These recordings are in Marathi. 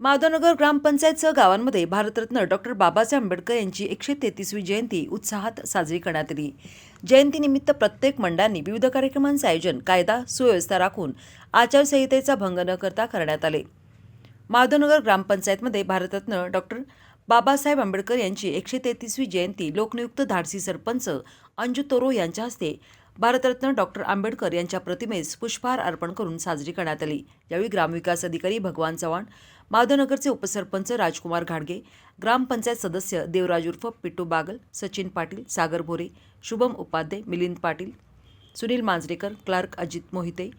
माधवनगर ग्रामपंचायतसह गावांमध्ये भारतरत्न डॉक्टर बाबासाहेब आंबेडकर यांची एकशे तेहतीसवी जयंती उत्साहात साजरी करण्यात आली. जयंतीनिमित्त प्रत्येक मंडळांनी विविध कार्यक्रमांचे आयोजन कायदा सुव्यवस्था राखून आचारसंहितेचा भंग न करता करण्यात आले. माधवनगर ग्रामपंचायतमध्ये भारतरत्न डॉक्टर बाबासाहेब आंबेडकर यांची एकशे तेहतीसवी जयंती लोकनियुक्त धाडसी सरपंच अंजू तोरो यांच्या हस्ते भारतरत्न डॉक्टर आंबेडकर यांच्या प्रतिमेस पुष्पहार अर्पण करून साजरी करण्यात आली. यावेळी ग्रामविकास अधिकारी भगवान चव्हाण माधवनगरचे उपसरपंच राजकुमार घाडगे ग्रामपंचायत सदस्य देवराज उर्फ पिट्टू बागल सचिन पाटील सागर भोरे शुभम उपाध्ये मिलिंद पाटील सुनील मांजरेकर क्लार्क अजित मोहिते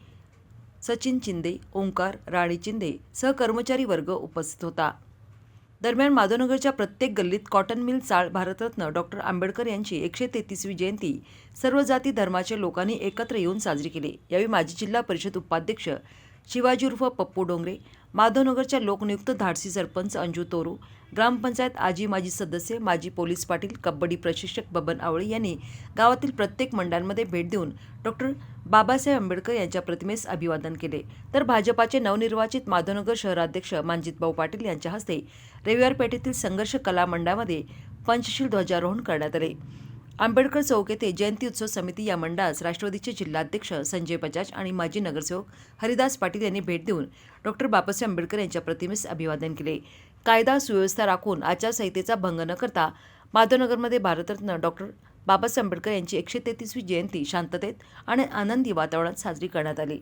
सचिन चिंदे ओंकार राणी चिंदे सहकर्मचारी वर्ग उपस्थित होता. दरम्यान माधवनगरच्या प्रत्येक गल्लीत कॉटन मिल चाळ भारतरत्न डॉक्टर आंबेडकर यांची एकशे तेहतीसवी जयंती. सर्व जाती धर्माच्या लोकांनी एकत्र येऊन साजरी केली. यावेळी माजी जिल्हा परिषद उपाध्यक्ष शिवाजी उर्फ पप्पू डोंगरे माधवनगरच्या लोकनियुक्त धाडसी सरपंच अंजू तोरू ग्रामपंचायत आजी माजी सदस्य माजी पोलीस पाटील कबड्डी प्रशिक्षक बबन आवळे यांनी गावातील प्रत्येक मंडळांमध्ये भेट देऊन डॉक्टर बाबासाहेब आंबेडकर यांच्या प्रतिमेस अभिवादन केले. तर भाजपाचे नवनिर्वाचित माधवनगर शहराध्यक्ष मानजितभाऊ पाटील यांच्या हस्ते रविवार पेठेतील संघर्ष कला मंडळामध्ये पंचशील ध्वजारोहण करण्यात आले. आंबेडकर चौक येथे जयंती उत्सव समिती या मंडळास राष्ट्रवादीचे जिल्हाध्यक्ष संजय बजाज आणि माजी नगरसेवक हरिदास पाटील यांनी भेट देऊन डॉक्टर बाबासाहेब आंबेडकर यांच्या प्रतिमेस अभिवादन केले. कायदा सुव्यवस्था राखून आचारसंहितेचा भंग न करता माधवनगरमध्ये भारतरत्न डॉक्टर बाबासाहेब आंबेडकर यांची एकशे तेहतीसवी जयंती शांततेत आणि आनंदी वातावरणात साजरी करण्यात आली.